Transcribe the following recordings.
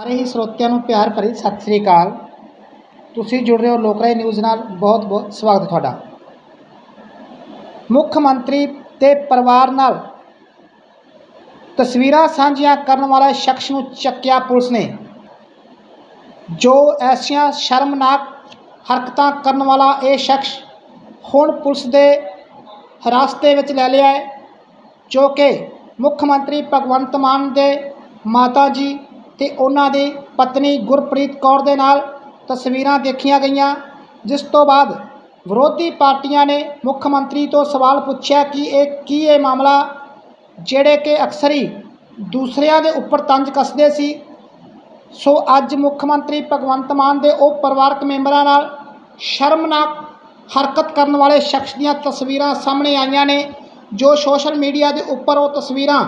ਸਾਰੇ ਹੀ ਸਰੋਤਿਆਂ ਨੂੰ ਪਿਆਰ ਭਰੀ ਸਤਿ ਸ੍ਰੀ ਅਕਾਲ। ਤੁਸੀਂ ਜੁੜ ਰਹੇ ਹੋ ਲੋਕਰਾਏ ਨਿਊਜ਼ ਨਾਲ। ਬਹੁਤ ਬਹੁਤ ਸਵਾਗਤ ਤੁਹਾਡਾ। ਮੁੱਖ ਮੰਤਰੀ ਤੇ ਪਰਿਵਾਰ ਨਾਲ ਤਸਵੀਰਾਂ ਸਾਂਝੀਆਂ ਕਰਨ ਵਾਲਾ ਸ਼ਖਸ ਨੂੰ ਚੱਕਿਆ ਪੁਲਿਸ ਨੇ। ਜੋ ਐਸੀਆਂ ਸ਼ਰਮਨਾਕ ਹਰਕਤਾਂ ਕਰਨ ਵਾਲਾ ਇਹ ਸ਼ਖਸ ਹੁਣ ਪੁਲਿਸ ਦੇ ਹਿਰਾਸਤ ਵਿੱਚ ਲੈ ਲਿਆ ਹੈ, ਜੋ ਕਿ ਮੁੱਖ ਮੰਤਰੀ ਭਗਵੰਤ ਮਾਨ ਦੇ ਮਾਤਾ ਜੀ ਤੇ ਉਹਨਾਂ ਦੀ ਪਤਨੀ ਗੁਰਪ੍ਰੀਤ ਕੌਰ ਦੇ ਨਾਲ ਤਸਵੀਰਾਂ ਦੇਖੀਆਂ ਗਈਆਂ, ਜਿਸ ਤੋਂ ਬਾਅਦ ਵਿਰੋਧੀ ਪਾਰਟੀਆਂ ਨੇ ਮੁੱਖ ਮੰਤਰੀ ਤੋਂ ਸਵਾਲ ਪੁੱਛਿਆ ਕਿ ਇਹ ਕੀ ਇਹ ਮਾਮਲਾ, ਜਿਹੜੇ ਕਿ ਅਕਸਰ ਹੀ ਦੂਸਰਿਆਂ ਦੇ ਉੱਪਰ ਤੰਜ ਕੱਸਦੇ ਸੀ। ਸੋ ਅੱਜ ਮੁੱਖ ਮੰਤਰੀ ਭਗਵੰਤ ਮਾਨ ਦੇ ਉਹ ਪਰਿਵਾਰਕ ਮੈਂਬਰਾਂ ਨਾਲ ਸ਼ਰਮਨਾਕ ਹਰਕਤ ਕਰਨ ਵਾਲੇ ਸ਼ਖਸ ਦੀਆਂ ਤਸਵੀਰਾਂ ਸਾਹਮਣੇ ਆਈਆਂ ਨੇ, ਜੋ ਸੋਸ਼ਲ ਮੀਡੀਆ ਦੇ ਉੱਪਰ ਉਹ ਤਸਵੀਰਾਂ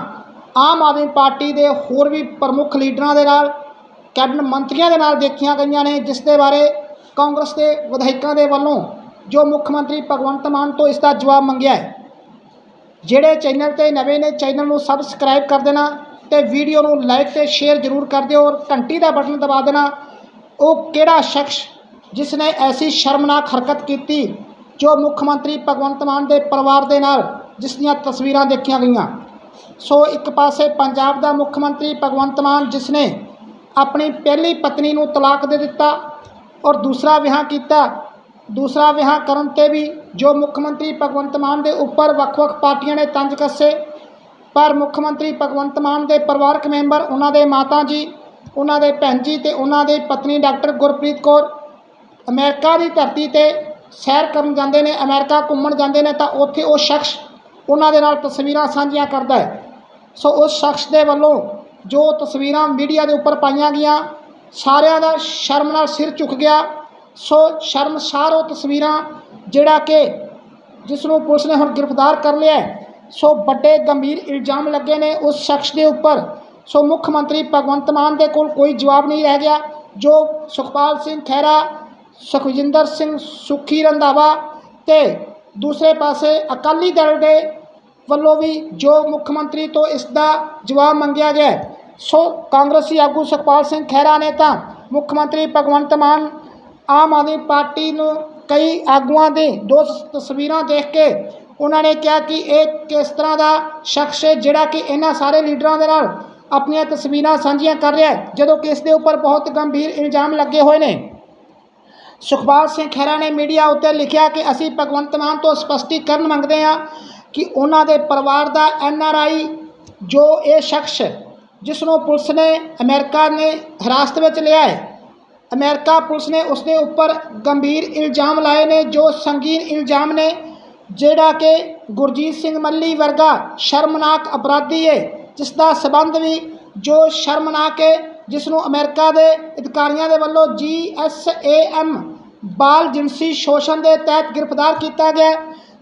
ਆਮ ਆਦਮੀ ਪਾਰਟੀ ਦੇ ਹੋਰ ਵੀ ਪ੍ਰਮੁੱਖ ਲੀਡਰਾਂ ਦੇ ਨਾਲ, ਕੈਬਨਿਟ ਮੰਤਰੀਆਂ ਦੇ ਨਾਲ ਦੇਖੀਆਂ ਗਈਆਂ ਨੇ, ਜਿਸ ਦੇ ਬਾਰੇ ਕਾਂਗਰਸ ਦੇ ਵਿਧਾਇਕਾਂ ਦੇ ਵੱਲੋਂ ਜੋ ਮੁੱਖ ਮੰਤਰੀ ਭਗਵੰਤ ਮਾਨ ਤੋਂ ਇਸ ਦਾ ਜਵਾਬ ਮੰਗਿਆ ਹੈ। ਜਿਹੜੇ ਚੈਨਲ ਤੇ ਨਵੇਂ ਨੇ, ਚੈਨਲ ਨੂੰ ਸਬਸਕ੍ਰਾਈਬ ਕਰ ਦੇਣਾ ਤੇ ਵੀਡੀਓ ਨੂੰ ਲਾਈਕ ਤੇ ਸ਼ੇਅਰ ਜ਼ਰੂਰ ਕਰ ਦਿਓ ਔਰ ਘੰਟੀ ਦਾ ਬਟਨ ਦਬਾ ਦੇਣਾ। ਉਹ ਕਿਹੜਾ ਸ਼ਖਸ ਜਿਸ ਨੇ ਐਸੀ ਸ਼ਰਮਨਾਕ ਹਰਕਤ ਕੀਤੀ ਜੋ ਮੁੱਖ ਮੰਤਰੀ ਭਗਵੰਤ ਮਾਨ ਦੇ ਪਰਿਵਾਰ ਦੇ ਨਾਲ, ਜਿਸ ਦੀਆਂ ਤਸਵੀਰਾਂ ਦੇਖੀਆਂ ਗਈਆਂ? ਸੋ ਇੱਕ ਪਾਸੇ ਪੰਜਾਬ ਦਾ ਮੁੱਖ ਮੰਤਰੀ ਭਗਵੰਤ ਮਾਨ, ਜਿਸ ਨੇ ਆਪਣੀ ਪਹਿਲੀ ਪਤਨੀ ਨੂੰ ਤਲਾਕ ਦੇ ਦਿੱਤਾ ਔਰ ਦੂਸਰਾ ਵਿਆਹ ਕੀਤਾ, ਦੂਸਰਾ ਵਿਆਹ ਕਰਨ ਤੇ ਵੀ ਜੋ ਮੁੱਖ ਮੰਤਰੀ ਭਗਵੰਤ ਮਾਨ ਦੇ ਉੱਪਰ ਵੱਖ-ਵੱਖ ਪਾਰਟੀਆਂ ਨੇ ਤੰਜ ਕੱਸੇ, ਪਰ ਮੁੱਖ ਮੰਤਰੀ ਭਗਵੰਤ ਮਾਨ ਦੇ ਪਰਿਵਾਰਕ ਮੈਂਬਰ ਉਹਨਾਂ ਦੇ ਮਾਤਾ ਜੀ, ਉਹਨਾਂ ਦੇ ਭੈਣ ਜੀ ਤੇ ਉਹਨਾਂ ਦੇ ਪਤਨੀ ਡਾਕਟਰ ਗੁਰਪ੍ਰੀਤ ਕੌਰ ਅਮਰੀਕਾ ਦੀ ਧਰਤੀ ਤੇ ਸੈਰ ਕਰਨ ਜਾਂਦੇ ਨੇ, ਅਮਰੀਕਾ ਘੁੰਮਣ ਜਾਂਦੇ ਨੇ, ਤਾਂ ਉੱਥੇ ਉਹ ਸ਼ਖਸ ਉਹਨਾਂ ਦੇ ਨਾਲ ਤਸਵੀਰਾਂ ਸਾਂਝੀਆਂ ਕਰਦਾ ਹੈ। ਸੋ ਉਸ ਸ਼ਖਸ ਦੇ ਵੱਲੋਂ ਜੋ ਤਸਵੀਰਾਂ ਮੀਡੀਆ ਦੇ ਉੱਪਰ ਪਾਈਆਂ ਗਈਆਂ, ਸਾਰਿਆਂ ਦਾ ਸ਼ਰਮ ਨਾਲ ਸਿਰ ਝੁਕ ਗਿਆ। ਸੋ ਸ਼ਰਮਸਾਰ ਉਹ ਤਸਵੀਰਾਂ ਜਿਹੜਾ ਕਿ ਜਿਸ ਨੂੰ ਪੁਲਿਸ ਨੇ ਹੁਣ ਗ੍ਰਿਫਤਾਰ ਕਰ ਲਿਆ ਸੋ ਵੱਡੇ ਗੰਭੀਰ ਇਲਜ਼ਾਮ ਲੱਗੇ ਨੇ ਉਸ ਸ਼ਖਸ ਦੇ ਉੱਪਰ। ਸੋ ਮੁੱਖ ਮੰਤਰੀ ਭਗਵੰਤ ਮਾਨ ਦੇ ਕੋਲ ਕੋਈ ਜਵਾਬ ਨਹੀਂ ਰਹਿ ਗਿਆ, ਜੋ ਸੁਖਪਾਲ ਸਿੰਘ ਖਹਿਰਾ ਸੁਖਜਿੰਦਰ ਸਿੰਘ ਸੁਖੀ ਰੰਧਾਵਾ ਤੇ ਦੂਸਰੇ ਪਾਸੇ ਅਕਾਲੀ ਦਲ ਦੇ ਵੱਲੋਂ ਵੀ ਜੋ ਮੁੱਖ ਮੰਤਰੀ ਤੋਂ ਇਸ ਦਾ ਜਵਾਬ ਮੰਗਿਆ ਗਿਆ ਸੋ ਕਾਂਗਰਸੀ ਆਗੂ ਸੁਖਪਾਲ ਸਿੰਘ ਖਹਿਰਾ ਨੇ ਤਾਂ ਮੁੱਖ ਮੰਤਰੀ ਭਗਵੰਤ ਮਾਨ ਆਮ ਆਦਮੀ ਪਾਰਟੀ ਨੂੰ ਕਈ ਆਗੂਆਂ ਦੇ ਦੋ ਤਸਵੀਰਾਂ ਦੇਖ ਕੇ ਉਹਨਾਂ ਨੇ ਕਿਹਾ ਕਿ ਇਹ ਕਿਸ ਤਰ੍ਹਾਂ ਦਾ ਸ਼ਖਸ ਹੈ ਜਿਹੜਾ ਕਿ ਇਹਨਾਂ ਸਾਰੇ ਲੀਡਰਾਂ ਦੇ ਨਾਲ ਆਪਣੀਆਂ ਤਸਵੀਰਾਂ ਸਾਂਝੀਆਂ ਕਰ ਰਿਹਾ ਹੈ, ਜਦੋਂ ਕਿ ਇਸ ਦੇ ਉੱਪਰ ਬਹੁਤ ਗੰਭੀਰ ਇਲਜ਼ਾਮ ਲੱਗੇ ਹੋਏ ਨੇ। ਸੁਖਪਾਲ ਸਿੰਘ ਖਹਿਰਾ ਨੇ ਮੀਡੀਆ ਉੱਤੇ ਲਿਖਿਆ ਕਿ ਅਸੀਂ ਭਗਵੰਤ ਮਾਨ ਤੋਂ ਸਪਸ਼ਟੀਕਰਨ ਮੰਗਦੇ ਹਾਂ ਕਿ ਉਹਨਾਂ ਦੇ ਪਰਿਵਾਰ ਦਾ ਐਨ ਆਰ ਆਈ ਜੋ ਇਹ ਸ਼ਖਸ ਜਿਸ ਨੂੰ ਪੁਲਿਸ ਨੇ ਅਮਰੀਕਾ ਨੇ ਹਿਰਾਸਤ ਵਿੱਚ ਲਿਆ ਹੈ, ਅਮਰੀਕਾ ਪੁਲਿਸ ਨੇ ਉਸ ਦੇ ਉੱਪਰ ਗੰਭੀਰ ਇਲਜ਼ਾਮ ਲਾਏ ਨੇ, ਜੋ ਸੰਗੀਨ ਇਲਜ਼ਾਮ ਨੇ, ਜਿਹੜਾ ਕਿ ਗੁਰਜੀਤ ਸਿੰਘ ਮੱਲੀ ਵਰਗਾ ਸ਼ਰਮਨਾਕ ਅਪਰਾਧੀ ਹੈ ਜਿਸ ਦਾ ਸਬੰਧ ਵੀ ਜੋ ਸ਼ਰਮਨਾਕ ਹੈ ਜਿਸ ਨੂੰ ਅਮਰੀਕਾ ਦੇ ਅਧਿਕਾਰੀਆਂ ਦੇ ਵੱਲੋਂ ਜੀ ਐਸ ਏ ਐਮ ਬਾਲ ਜਿਨਸੀ ਸ਼ੋਸ਼ਣ ਦੇ ਤਹਿਤ ਗ੍ਰਿਫਤਾਰ ਕੀਤਾ ਗਿਆ।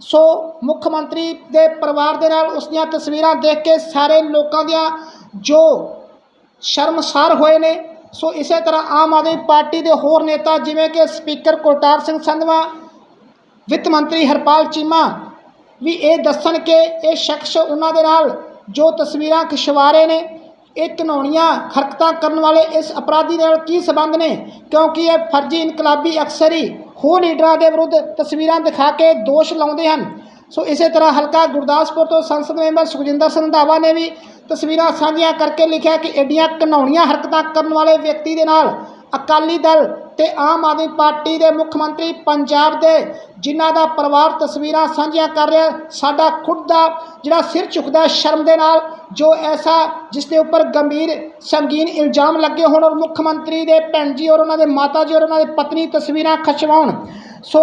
ਸੋ ਮੁੱਖ ਮੰਤਰੀ ਦੇ ਪਰਿਵਾਰ ਦੇ ਨਾਲ ਉਸ ਦੀਆਂ ਤਸਵੀਰਾਂ ਦੇਖ ਕੇ ਸਾਰੇ ਲੋਕਾਂ ਦੀਆਂ ਜੋ ਸ਼ਰਮਸਾਰ ਹੋਏ ਨੇ, ਸੋ ਇਸੇ ਤਰ੍ਹਾਂ ਆਮ ਆਦਮੀ ਪਾਰਟੀ ਦੇ ਹੋਰ ਨੇਤਾ ਜਿਵੇਂ ਕਿ ਸਪੀਕਰ ਕੁਲਤਾਰ ਸਿੰਘ ਸੰਧਵਾ, ਵਿੱਤ ਮੰਤਰੀ ਹਰਪਾਲ ਚੀਮਾ ਵੀ ਇਹ ਦੱਸਣ ਕਿ ਇਹ ਸ਼ਖਸ ਉਹਨਾਂ ਦੇ ਨਾਲ ਜੋ ਤਸਵੀਰਾਂ ਖਿਚਵਾ ਰਹੇ ਨੇ, ਇਹ ਘਿਨਾਉਣੀਆਂ ਹਰਕਤਾਂ ਕਰਨ ਵਾਲੇ ਇਸ ਅਪਰਾਧੀ ਦੇ ਨਾਲ ਕੀ ਸੰਬੰਧ ਨੇ? ਕਿਉਂਕਿ ਇਹ ਫਰਜ਼ੀ ਇਨਕਲਾਬੀ ਅਕਸਰ ਹੀ ਹੋਰ ਲੀਡਰਾਂ ਦੇ ਵਿਰੁੱਧ ਤਸਵੀਰਾਂ ਦਿਖਾ ਕੇ ਦੋਸ਼ ਲਾਉਂਦੇ ਹਨ। ਸੋ ਇਸੇ ਤਰ੍ਹਾਂ ਹਲਕਾ ਗੁਰਦਾਸਪੁਰ ਤੋਂ ਸੰਸਦ ਮੈਂਬਰ ਸੁਖਜਿੰਦਰ ਸੰਧਾਵਾ ਨੇ ਵੀ ਤਸਵੀਰਾਂ ਸਾਂਝੀਆਂ ਕਰਕੇ ਲਿਖਿਆ ਕਿ ਐਡੀਆਂ ਘਿਨਾਉਣੀਆਂ ਹਰਕਤਾਂ ਕਰਨ ਵਾਲੇ ਵਿਅਕਤੀ ਦੇ ਨਾਲ ਅਕਾਲੀ ਦਲ ਤੇ ਆਮ ਆਦਮੀ ਪਾਰਟੀ ਦੇ ਮੁੱਖ ਮੰਤਰੀ ਪੰਜਾਬ ਦੇ, ਜਿਨ੍ਹਾਂ ਦਾ ਪਰਿਵਾਰ ਤਸਵੀਰਾਂ ਸਾਂਝੀਆਂ ਕਰ ਰਿਹਾ, ਸਾਡਾ ਖੁਦ ਦਾ ਜਿਹੜਾ ਸਿਰ ਝੁਕਦਾ ਸ਼ਰਮ ਦੇ ਨਾਲ, ਜੋ ਐਸਾ ਜਿਸ ਦੇ ਉੱਪਰ ਗੰਭੀਰ ਸੰਗੀਨ ਇਲਜ਼ਾਮ ਲੱਗੇ ਹੋਣ ਔਰ ਮੁੱਖ ਮੰਤਰੀ ਦੇ ਭੈਣ ਜੀ ਔਰ ਉਹਨਾਂ ਦੇ ਮਾਤਾ ਜੀ ਔਰ ਉਹਨਾਂ ਦੇ ਪਤਨੀ ਤਸਵੀਰਾਂ ਖਿਚਵਾਉਣ। ਸੋ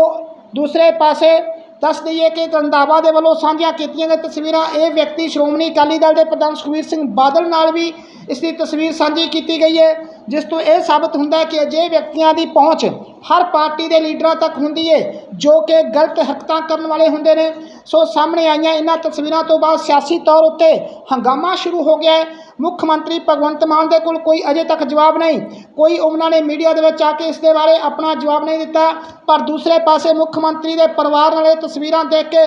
ਦੂਸਰੇ ਪਾਸੇ ਦੱਸ ਦਈਏ ਕਿ ਰੰਧਾਵਾ ਦੇ ਵੱਲੋਂ ਸਾਂਝੀਆਂ ਕੀਤੀਆਂ ਗਈਆਂ ਤਸਵੀਰਾਂ, ਇਹ ਵਿਅਕਤੀ ਸ਼੍ਰੋਮਣੀ ਅਕਾਲੀ ਦਲ ਦੇ ਪ੍ਰਧਾਨ ਸੁਖਬੀਰ ਸਿੰਘ ਬਾਦਲ ਨਾਲ ਵੀ ਇਸ ਦੀ ਤਸਵੀਰ ਸਾਂਝੀ ਕੀਤੀ ਗਈ ਹੈ, ਜਿਸ ਤੋਂ ਇਹ ਸਾਬਤ ਹੁੰਦਾ ਹੈ ਕਿ ਅਜਿਹੇ ਵਿਅਕਤੀਆਂ ਦੀ ਪਹੁੰਚ ਹਰ ਪਾਰਟੀ ਦੇ ਲੀਡਰਾਂ ਤੱਕ ਹੁੰਦੀ ਹੈ ਜੋ ਕਿ ਗਲਤ ਹਰਕਤਾਂ ਕਰਨ ਵਾਲੇ ਹੁੰਦੇ ਨੇ। ਸੋ ਸਾਹਮਣੇ ਆਈਆਂ ਇਹਨਾਂ ਤਸਵੀਰਾਂ ਤੋਂ ਬਾਅਦ ਸਿਆਸੀ ਤੌਰ ਉੱਤੇ ਹੰਗਾਮਾ ਸ਼ੁਰੂ ਹੋ ਗਿਆ ਹੈ। ਮੁੱਖ ਮੰਤਰੀ ਭਗਵੰਤ ਮਾਨ ਦੇ ਕੋਲ ਕੋਈ ਅਜੇ ਤੱਕ ਜਵਾਬ ਨਹੀਂ। ਕੋਈ ਉਹਨਾਂ ਨੇ ਮੀਡੀਆ ਦੇ ਵਿੱਚ ਆ ਕੇ ਇਸ ਦੇ ਬਾਰੇ ਆਪਣਾ ਜਵਾਬ ਨਹੀਂ ਦਿੱਤਾ। ਪਰ ਦੂਸਰੇ ਪਾਸੇ ਮੁੱਖ ਮੰਤਰੀ ਦੇ ਪਰਿਵਾਰ ਨਾਲ ਇਹ ਤਸਵੀਰਾਂ ਦੇਖ ਕੇ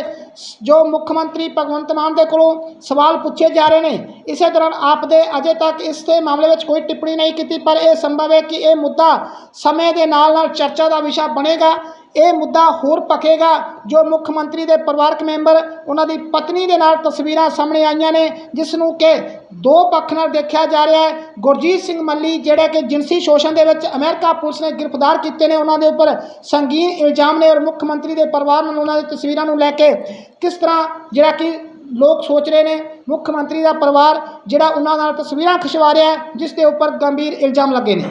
ਜੋ ਮੁੱਖ ਮੰਤਰੀ ਭਗਵੰਤ ਮਾਨ ਦੇ ਕੋਲੋਂ ਸਵਾਲ ਪੁੱਛੇ ਜਾ ਰਹੇ ਨੇ, ਇਸੇ ਦੌਰਾਨ ਆਪ ਦੇ ਅਜੇ ਤੱਕ ਇਸ ਦੇ ਮਾਮਲੇ ਵਿੱਚ ਕੋਈ ਟਿੱਪਣੀ ਨਹੀਂ ਕੀਤੀ, ਪਰ ਇਹ ਸੰਭਵ ਹੈ ਕਿ ਇਹ ਮੁੱਦਾ ਸਮੇਂ ਦੇ ਨਾਲ ਨਾਲ ਚਰਚਾ ਦਾ ਵਿਸ਼ਾ ਬਣੇਗਾ। ਇਹ ਮੁੱਦਾ ਹੋਰ ਪੱਕੇਗਾ, ਜੋ ਮੁੱਖ ਮੰਤਰੀ ਦੇ ਪਰਿਵਾਰਕ ਮੈਂਬਰ, ਉਹਨਾਂ ਦੀ ਪਤਨੀ ਦੇ ਨਾਲ ਤਸਵੀਰਾਂ ਸਾਹਮਣੇ ਆਈਆਂ ਨੇ, ਜਿਸ ਨੂੰ ਕਿ ਦੋ ਪੱਖ ਨਾਲ ਦੇਖਿਆ ਜਾ ਰਿਹਾ ਹੈ। ਗੁਰਜੀਤ ਸਿੰਘ ਮੱਲੀ ਜਿਹੜੇ ਕਿ ਜਿਨਸੀ ਸ਼ੋਸ਼ਣ ਦੇ ਵਿੱਚ ਅਮਰੀਕਾ ਪੁਲਿਸ ਨੇ ਗ੍ਰਿਫਤਾਰ ਕੀਤੇ ਨੇ, ਉਹਨਾਂ ਦੇ ਉੱਪਰ ਸੰਗੀਨ ਇਲਜ਼ਾਮ ਨੇ ਔਰ ਮੁੱਖ ਮੰਤਰੀ ਦੇ ਪਰਿਵਾਰ ਨੂੰ ਉਹਨਾਂ ਦੀ ਤਸਵੀਰਾਂ ਨੂੰ ਲੈ ਕੇ ਕਿਸ ਤਰ੍ਹਾਂ ਜਿਹੜਾ ਕਿ ਲੋਕ ਸੋਚ ਰਹੇ ਨੇ, ਮੁੱਖ ਮੰਤਰੀ ਦਾ ਪਰਿਵਾਰ ਜਿਹੜਾ ਉਹਨਾਂ ਨਾਲ ਤਸਵੀਰਾਂ ਖਿਚਵਾ ਰਿਹਾ ਜਿਸ ਦੇ ਉੱਪਰ ਗੰਭੀਰ ਇਲਜ਼ਾਮ ਲੱਗੇ ਨੇ।